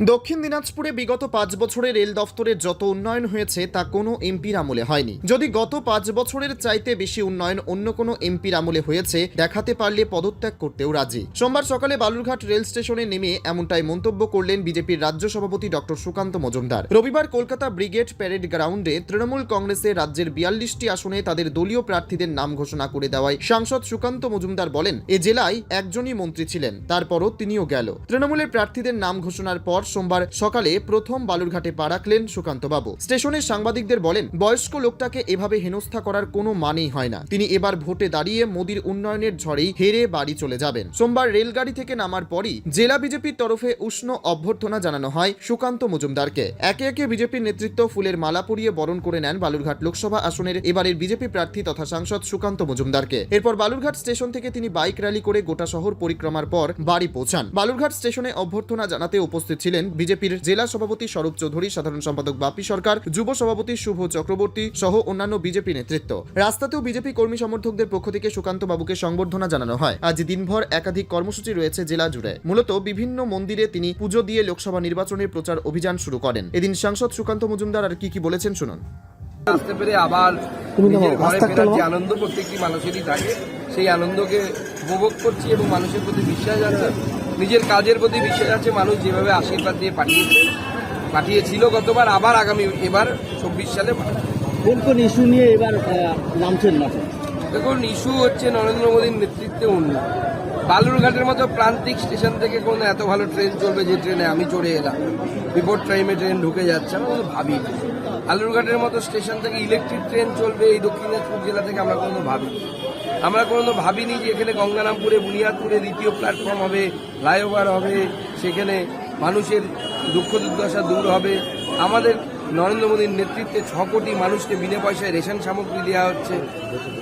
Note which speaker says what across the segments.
Speaker 1: দক্ষিণ দিনাজপুরে বিগত পাঁচ বছরে রেল দফতরের যত উন্নয়ন হয়েছে, তা কোনো এমপির আমলে হয়নি। যদি গত পাঁচ বছরের চাইতে বেশি উন্নয়ন অন্য কোনো এমপির আমলে হয়েছে, দেখাতে পারলে পদত্যাগ করতেও রাজি। সোমবার সকালে বালুরঘাট রেল স্টেশনে নেমে এমনটাই মন্তব্য করলেন বিজেপির রাজ্য সভাপতি ডক্টর সুকান্ত মজুমদার। রবিবার কলকাতা ব্রিগেড প্যারেড গ্রাউন্ডে তৃণমূল কংগ্রেসের রাজ্যের বিয়াল্লিশটি আসনে তাদের দলীয় প্রার্থীদের নাম ঘোষণা করে দেওয়ায় সাংসদ সুকান্ত মজুমদার বলেন, এ জেলায় একজনই মন্ত্রী ছিলেন, তারপরও তিনিও গেল। তৃণমূলের প্রার্থীদের নাম ঘোষণার পর সোমবার সকালে প্রথম বালুরঘাটে পা রাখলেন সুকান্তবাবু। স্টেশনের সাংবাদিকদের বলেন, বয়স্ক লোকটাকে এভাবে হেনস্থা করার কোনো মানেই হয় না। তিনি এবার ভোটে দাঁড়িয়ে মোদির উন্নয়নের ঝড়েই হেরে বাড়ি চলে যাবেন। সোমবার রেলগাড়ি থেকে নামার পরই জেলা বিজেপির তরফে উষ্ণ অভ্যর্থনা জানানো হয় সুকান্ত মজুমদারকে। একে একে বিজেপির নেতৃত্ব ফুলের মালা পরিয়ে বরণ করে নেন বালুরঘাট লোকসভা আসনের এবারের বিজেপি প্রার্থী তথা সাংসদ সুকান্ত মজুমদারকে। এরপর বালুরঘাট স্টেশন থেকে তিনি বাইক র্যালি করে গোটা শহর পরিক্রমার পর বাড়ি পৌঁছান। বালুরঘাট স্টেশনে অভ্যর্থনা জানাতে উপস্থিত ছিলেন বিজেপির জেলা সভাপতি স্বরূপ চৌধুরী সাধারণ সম্পাদক বাপি সরকার যুব সভাপতি শুভ চক্রবর্তী সহ অন্যান্য বিজেপি নেতৃত্ব। রাস্তাতেও বিজেপি কর্মী সমর্থকদের পক্ষ থেকে সুকান্ত বাবুকে সংবর্ধনা জানানো হয়। আজ দিনভর একাধিক কর্মসূচি রয়েছে জেলা জুড়ে। মূলত বিভিন্ন মন্দিরে তিনি পুজো দিয়ে লোকসভা নির্বাচনের প্রচার অভিযান শুরু করেন। এদিন সাংসদ সুকান্ত মজুমদার আর কি কি বলেছেন শুনুন।
Speaker 2: আসতে পেরে আবার ঘরে ফেরার যে আনন্দ প্রত্যেকটি মানুষেরই থাকে সেই আনন্দকে উপভোগ করছি এবং মানুষের প্রতি বিশ্বাস আছে। নিজের কাজের প্রতি বিশ্বাস আছে। মানুষ যেভাবে আশীর্বাদ দিয়ে পাঠিয়েছে পাঠিয়েছিল গতবার আবার আগামী এবার চব্বিশ সালে।
Speaker 3: কোন কোন ইস্যু নিয়ে এবার নামছেন মাঠে
Speaker 2: দেখুন ইস্যু হচ্ছে নরেন্দ্র মোদীর নেতৃত্বে উন্নয়ন বালুরঘাটের মতো প্রান্তিক স্টেশন থেকে কোনো এত ভালো ট্রেন চলবে যে ট্রেনে আমি চড়ে এলাম। বিপদ টাইমে ট্রেন ঢুকে যাচ্ছে আমি ভাবি। বালুরঘাটের মতো স্টেশন থেকে ইলেকট্রিক ট্রেন চলবে এই দক্ষিণ দিনাজপুর জেলা থেকে আমরা কোনো ভাবি আমরা কোনো ভাবিনি যে এখানে গঙ্গারামপুরে, বুনিয়াদপুরে দ্বিতীয় প্ল্যাটফর্ম হবে ফ্লাইওভার হবে, সেখানে মানুষের দুঃখ দুর্দশা দূর হবে। আমাদের নরেন্দ্র মোদীর নেতৃত্বে ছ কোটি মানুষকে বিনা পয়সায় রেশন সামগ্রী দেওয়া হচ্ছে,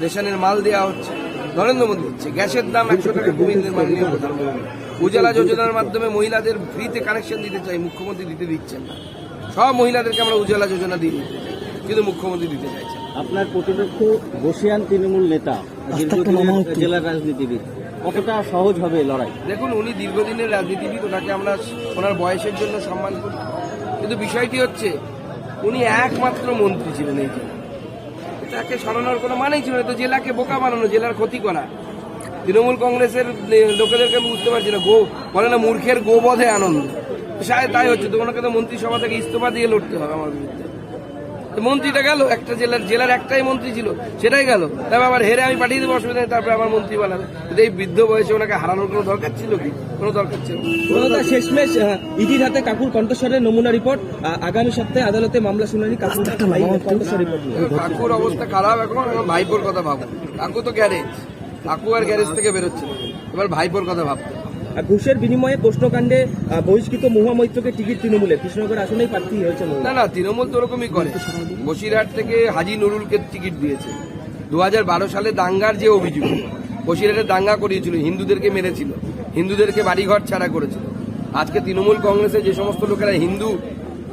Speaker 2: রেশনের মাল দেওয়া হচ্ছে। নরেন্দ্র মোদী হচ্ছে গ্যাসের দাম একশো টাকা মাননীয় প্রধানমন্ত্রী উজালা যোজনার মাধ্যমে মহিলাদের ফ্রিতে কানেকশন দিতে চাই, মুখ্যমন্ত্রী দিতে দিচ্ছেন না। সব মহিলাদেরকে আমরা উজ্জ্বলা যোজনা দিই। কিন্তু মুখ্যমন্ত্রী দিতে চাইছেন।
Speaker 3: আপনার প্রতিপক্ষ বসিয়ান তৃণমূল নেতা জেলার রাজনীতিবিদ কতটা সহজ হবে লড়াই?
Speaker 2: দেখুন উনি দীর্ঘদিনের রাজনীতিবিদ ওনাকে আমরা ওনার বয়সের জন্য সম্মান করি। কিন্তু বিষয়টি হচ্ছে উনি একমাত্র মন্ত্রী ছিলেন এই জেলায়। তাকে সরানোর কোনো মানেই ছিল না। তো জেলাকে বোকা বানানো জেলার ক্ষতি করা। তৃণমূল কংগ্রেসের লোকেদেরকে আমি বুঝতে পারছি না। গো বলে না মূর্খের গোবধে আনন্দ। শায়দ তাই হচ্ছে তো ওনাকে তো মন্ত্রিসভা থেকে ইস্তফা দিয়ে লড়তে হবে আমার বিরুদ্ধে। মন্ত্রীটা গেল একটা জেলার জেলার একটাই মন্ত্রী ছিল সেটাই গেল। তারপর আবার হেরে আমি পাঠিয়ে দেবো অসুবিধা নেই তারপরে আমার মন্ত্রী বানাবে। কিন্তু এই বৃদ্ধ বয়সে ওনাকে হারানোর কোনো দরকার ছিল কি? কোনো দরকার ছিল
Speaker 4: শেষমেশ ইডির হাতে কাকুর কণ্ঠস্বরের নমুনা রিপোর্ট আগামী সপ্তাহে আদালতে মামলা শুনানি কাকুর ভাই কণ্ঠস্বর রিপোর্ট।
Speaker 2: কাকুর অবস্থা খারাপ এখন ভাইপোর কথা ভাবো। কাকু তো গ্যারেজ কাকু আর গ্যারেজ থেকে বেরোচ্ছে এবার ভাইপোর কথা ভাবতে
Speaker 4: ঘুষের বিনিময়ে প্রশ্নকাণ্ডে বহিষ্কৃত মহুয়া মৈত্রকে টিকিট তৃণমূলে। কৃষ্ণনগর আসনেই প্রার্থী হয়েছে
Speaker 2: না না, তৃণমূল তো ওরকমই করে। বসিরহাট থেকে হাজি নুরুলকে টিকিট দিয়েছে। দু হাজার বারো সালে দাঙ্গার যে অভিযোগ, বসিরহাটে দাঙ্গা করিয়েছিল, হিন্দুদেরকে মেরেছিল, হিন্দুদেরকে বাড়িঘর ছাড়া করেছিল। আজকে তৃণমূল কংগ্রেসে যে সমস্ত লোকেরা হিন্দু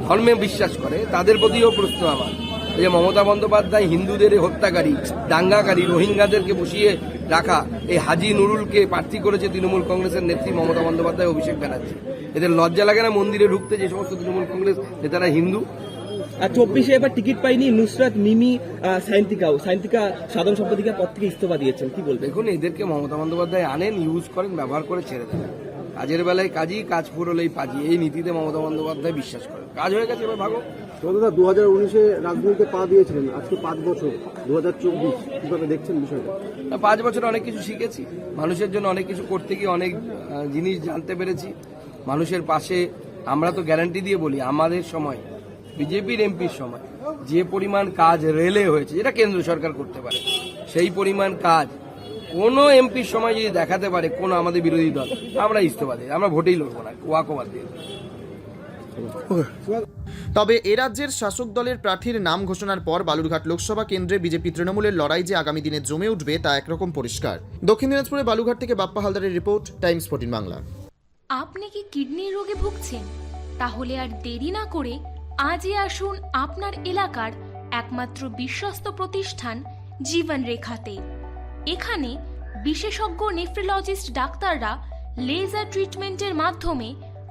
Speaker 2: ধর্মে বিশ্বাস করে, তাদের প্রতিও প্রশ্ন আমার। যে মমতা বন্দ্যোপাধ্যায় হিন্দুদের হত্যাকারী, দাঙ্গাকারী, রোহিঙ্গাদেরকে বসিয়ে রাখা এই হাজি নুরুলকে প্রার্থী করেছে তৃণমূল কংগ্রেসের নেত্রী মমতা বন্দ্যোপাধ্যায় অভিষেক ব্যানার্জি। এদের লজ্জা লাগে না মন্দিরে ঢুকতে যে সমস্ত তৃণমূল কংগ্রেস নেতারা হিন্দু?
Speaker 4: আর চব্বিশে এবার টিকিট পাইনি নুসরাত মিমি সায়ন্তিকাও। সায়ন্তিকা সাধারণ সম্পাদিকা পদ থেকে ইস্তফা দিয়েছেন। কি বলবেন?
Speaker 2: দেখুন এদেরকে মমতা বন্দ্যোপাধ্যায় আনেন ইউজ করেন ব্যবহার করে ছেড়ে দেন। কাজের বেলায় কাজই কাজ ফুরলেই পাজি। এই নীতিতে মমতা বন্দ্যোপাধ্যায় বিশ্বাস করেন। কাজ হয়ে গেছে এবার ভাগো।
Speaker 5: দাদা দু হাজার উনিশে রাজনীতিতে পা দিয়েছিলেন, আজকে পাঁচ বছর দু হাজার চব্বিশ, কীভাবে দেখছেন বিষয়টা
Speaker 2: পাঁচ বছর অনেক কিছু শিখেছি, মানুষের জন্য অনেক কিছু করতে গিয়ে অনেক জিনিস জানতে পেরেছি মানুষের পাশে আমরা তো গ্যারান্টি দিয়ে বলি, আমাদের সময়, বিজেপির এমপির সময়, যে পরিমাণ কাজ রেলে হয়েছে, যেটা কেন্দ্র সরকার করতে পারে, সেই পরিমাণ কাজ কোনো এমপির সময় যদি দেখাতে পারে, কোনো আমাদের বিরোধী দল, আমরা ইস্তফা দিই আমরা ভোটেই লড়বো না ওয়াকওভার দিয়ে।
Speaker 1: তবে এ রাজ্যের শাসক দলের প্রার্থীর নাম ঘোষণার পর বালুরঘাট লোকসভা কেন্দ্রে বিজেপি তৃণমূলের লড়াই যে আগামী দিনে জমে উঠবে তা একরকম পরিষ্কার। দক্ষিণ দিনাজপুরে বালুঘাট থেকে বাপ্পা হালদারের রিপোর্ট, টাইমস ফোর্টিন বাংলা।
Speaker 6: আপনি কি কিডনির রোগে ভুগছেন? তাহলে আর দেরি না করে আজই আসুন আপনার এলাকার একমাত্র বিশ্বস্ত প্রতিষ্ঠান জীবন রেখাতে এখানে বিশেষজ্ঞ নেফ্রোলজিস্ট ডাক্তাররা লেজার ট্রিটমেন্টের মাধ্যমে